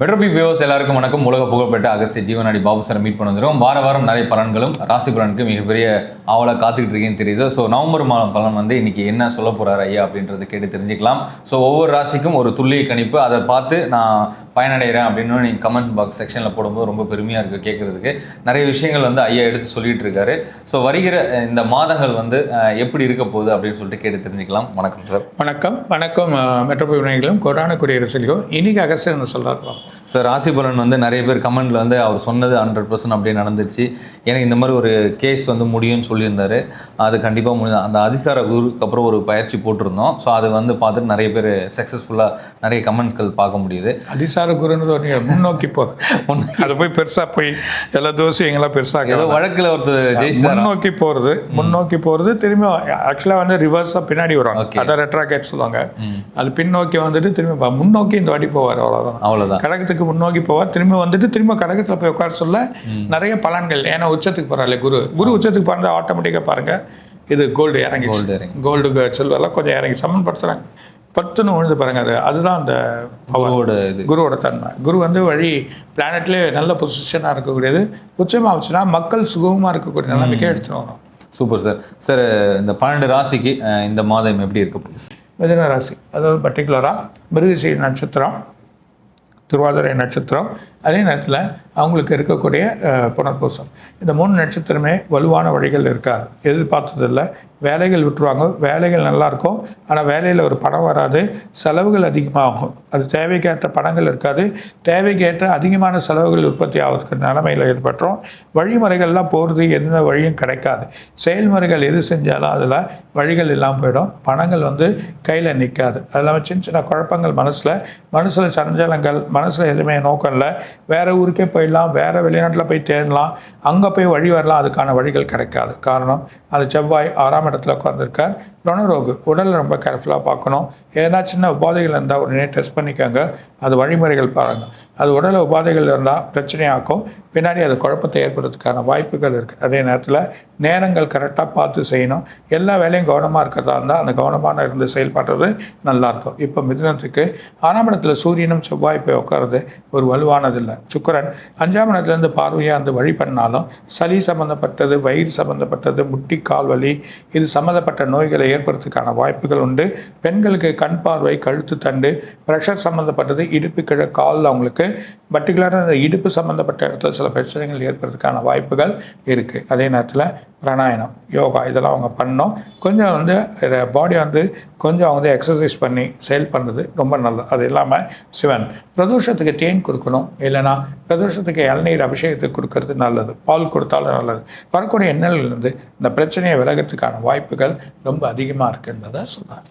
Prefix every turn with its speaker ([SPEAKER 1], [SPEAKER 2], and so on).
[SPEAKER 1] மெட்ரோபி viewers எல்லாருக்கும் வணக்கம். உலக புகழ்பெற்ற அகஸ்திய ஜீவனாடி பாபு சார் மீட் பண்ண வந்துடும் வார வாரம் நிறைய பலன்களும் ராசி பலனுக்கு மிகப்பெரிய ஆவலாக காத்துக்கிட்டு இருக்கேன்னு தெரியுது. ஸோ நவம்பர் மாதம் பலன் வந்து இன்னைக்கு என்ன சொல்ல போகிறார் ஐயா அப்படின்றத கேட்டு தெரிஞ்சுக்கலாம். ஸோ ஒவ்வொரு ராசிக்கும் ஒரு துல்லிய கணிப்பு. அதை பார்த்து நான் பயனடைகிறேன் அப்படின்னு நீங்கள் கமெண்ட் பாக்ஸ் செக்ஷனில் போடும்போது ரொம்ப பெருமையாக இருக்குது கேட்குறதுக்கு நிறைய விஷயங்கள் வந்து ஐயா எடுத்து சொல்லிட்டு இருக்காரு. ஸோ வருகிற இந்த மாதங்கள் வந்து எப்படி இருக்க போகுது அப்படின்னு சொல்லிட்டு கேட்டு தெரிஞ்சுக்கலாம். வணக்கம் சார்.
[SPEAKER 2] வணக்கம். வணக்கம் மெட்ரோபி விநாயகர்களும் குடியரசு குடியரசுலையும் இன்னைக்கு அகஸ்டர் சொல்கிறார்
[SPEAKER 1] சார் ராசி பலன் வந்து நிறைய பேர் கமெண்ட்ல வந்து அவர் சொன்னது ஹண்ட்ரட் பர்சன்ட் அப்படியே நடந்துருச்சு. எனக்கு இந்த மாதிரி ஒரு கேஸ் வந்து முடியும்னு சொல்லியிருந்தாரு. அது கண்டிப்பாக முடியும் அந்த அதிசார குருக்கு அப்புறம் ஒரு பயிற்சி போட்டிருந்தோம். ஸோ அது வந்து பார்த்துட்டு நிறைய பேர் சக்ஸஸ்ஃபுல்லாக நிறைய கமெண்ட்கள் பார்க்க முடியுது.
[SPEAKER 2] அதிசார குருன்னு ஒரு முன்னோக்கி போகிறது அது போய் பெருசாக போய் எல்லா தோசையும் எங்கெல்லாம்
[SPEAKER 1] ஏதோ
[SPEAKER 2] பெருசாக
[SPEAKER 1] வழக்கில் ஒருத்தர் ஜெயிச்சாரா?
[SPEAKER 2] முன்னோக்கி போகிறது முன்னோக்கி போகிறது திரும்பி ஆக்சுவலாக வந்து ரிவர்ஸாக பின்னாடி வரும்
[SPEAKER 1] Okay.
[SPEAKER 2] அதை ரெட்ராகேட் சொல்லுவாங்க. அது பின்னோக்கி வந்துட்டு திரும்பி பா- முன்னோக்கி இந்த வாட்டி போவார் அவ்வளோதான்
[SPEAKER 1] அவ்வளோதான்
[SPEAKER 2] கடகத்துக்கு முன்னோக்கி போவார். திரும்பி வந்துட்டு திரும்ப கடகத்தில் போய் உட்கார சொல்ல நிறைய பலன்கள். ஏன்னா உச்சத்துக்கு போகிறாள் குரு. குரு உச்சத்துக்கு போகிறத ஆட்டோமேட்டிக்காக பாருங்க. இது கோல்டு இறங்கி
[SPEAKER 1] கோல்டு இறங்கி
[SPEAKER 2] கோல்டு சில்வர்லாம் கொஞ்சம் இறங்கி சமன்படுத்துகிறாங்க பத்துன்னு விழுந்து பாருங்க அது. அதுதான் அந்த பவர்
[SPEAKER 1] அவரோட இது.
[SPEAKER 2] குருவோட தன்மை. குரு வந்து வழி பிளானட்லேயே நல்ல பொசிஷனாக இருக்கக்கூடியது. உச்சமாச்சுன்னா மக்கள் சுகமாக இருக்கக்கூடிய நிலைமைக்கே எடுத்துன்னு வரும்
[SPEAKER 1] சூப்பர் சார் சார் இந்த பன்னெண்டு ராசிக்கு இந்த மாதம் எப்படி இருக்க? போகுது
[SPEAKER 2] மிதுன ராசி. அதாவது பர்டிகுலராக மிருகசீ நட்சத்திரம். திருவாதிரை நட்சத்திரம் அதே நேரத்தில் அவங்களுக்கு இருக்கக்கூடிய புனர்பூசம். இந்த மூணு நட்சத்திரமே வலுவான வழிகள் இருக்காது எதிர்பார்த்ததில்லை. வேலைகள் விட்டுருவாங்க. வேலைகள் நல்லாயிருக்கும் ஆனால் வேலையில் ஒரு பணம் வராது. செலவுகள் அதிகமாகும். அது தேவைக்கேற்ற பணங்கள் இருக்காது. தேவைக்கேற்ற அதிகமான செலவுகள் உற்பத்தி ஆகிறதுக்கு நிலைமையில் ஏற்பட்டுரும். வழிமுறைகள்லாம் போகிறது எந்த வழியும் கிடைக்காது. செயல்முறைகள் எது செஞ்சாலும் அதில் வழிகள் இல்லாமல் போயிடும். பணங்கள் வந்து கையில் நிற்காது அது இல்லாமல் சின்ன சின்ன குழப்பங்கள் மனசில் மனசில் சஞ்சலங்கள் மனசில் எதுவுமே நோக்கம் இல்லை. வேறு ஊருக்கே போயிடலாம். வேறு வெளிநாட்டில் போய் தேடலாம். அங்கே போய் வழி வரலாம். அதுக்கான வழிகள் கிடைக்காது. காரணம் அது செவ்வாய் ஆறாம் இடத்துல உட்காந்துருக்கார் ரணரோகு உடலை ரொம்ப கேர்ஃபுல்லாக பார்க்கணும். ஏன்னா சின்ன உபாதைகள் இருந்தால் உடனே டெஸ்ட் பண்ணிக்கோங்க. அது வழிமுறைகள் பாருங்கள் அது உடல் உபாதைகள் இருந்தால் பிரச்சனையாக்கும் பின்னாடி அது குழப்பத்தை ஏற்படுறதுக்கான வாய்ப்புகள் இருக்குது அதே நேரத்தில் நேரங்கள் கரெக்டாக பார்த்து செய்யணும். எல்லா வேலையும் கவனமாக இருக்கிறதா இருந்தால் அந்த கவனமான இருந்து செயல்படுறது நல்லாயிருக்கும் இப்போ மிதுனத்துக்கு ஆறாம் இடத்துல சூரியனும் செவ்வாய் போய் உட்காருது. ஒரு வலுவானதில்லை சுக்கிரன் அஞ்சாம் இடத்துலேருந்து பார்வையாக அந்த வழி பண்ணாலும் சளி சம்மந்தப்பட்டது வயிறு சம்மந்தப்பட்டது முட்டி கால் வலி இது சம்மந்தப்பட்ட நோய்களை ஏற்படுறதுக்கான வாய்ப்புகள் உண்டு. பெண்களுக்கு கண் பார்வை கழுத்து தண்டு ப்ரெஷர் சம்மந்தப்பட்டது இடுப்பு கிழ காலில் அவங்களுக்கு பர்டிகுலராக அந்த இடுப்பு சம்மந்தப்பட்ட இடத்துல சில பிரச்சனைகள் ஏற்படுறதுக்கான வாய்ப்புகள் இருக்குது அதே நேரத்தில் பிராணாயணம் யோகா இதெல்லாம் அவங்க பண்ணோம். கொஞ்சம் வந்து பாடி வந்து கொஞ்சம் வந்து எக்ஸசைஸ் பண்ணி செயல் பண்ணுறது ரொம்ப நல்லது. அது இல்லாமல் சிவன் பிரதோஷத்துக்கு தேன் கொடுக்கணும். இல்லைன்னா பிரதோஷத்துக்கு இளநீர் அபிஷேகத்துக்கு கொடுக்கறது நல்லது. பால் கொடுத்தாலும் நல்லது. வரக்கூடிய எண்ணெயிலிருந்து இந்த பிரச்சனையை விலகிறதுக்கான வாய்ப்புகள் ரொம்ப அதிகமாக இருக்குன்றதை சொன்னார்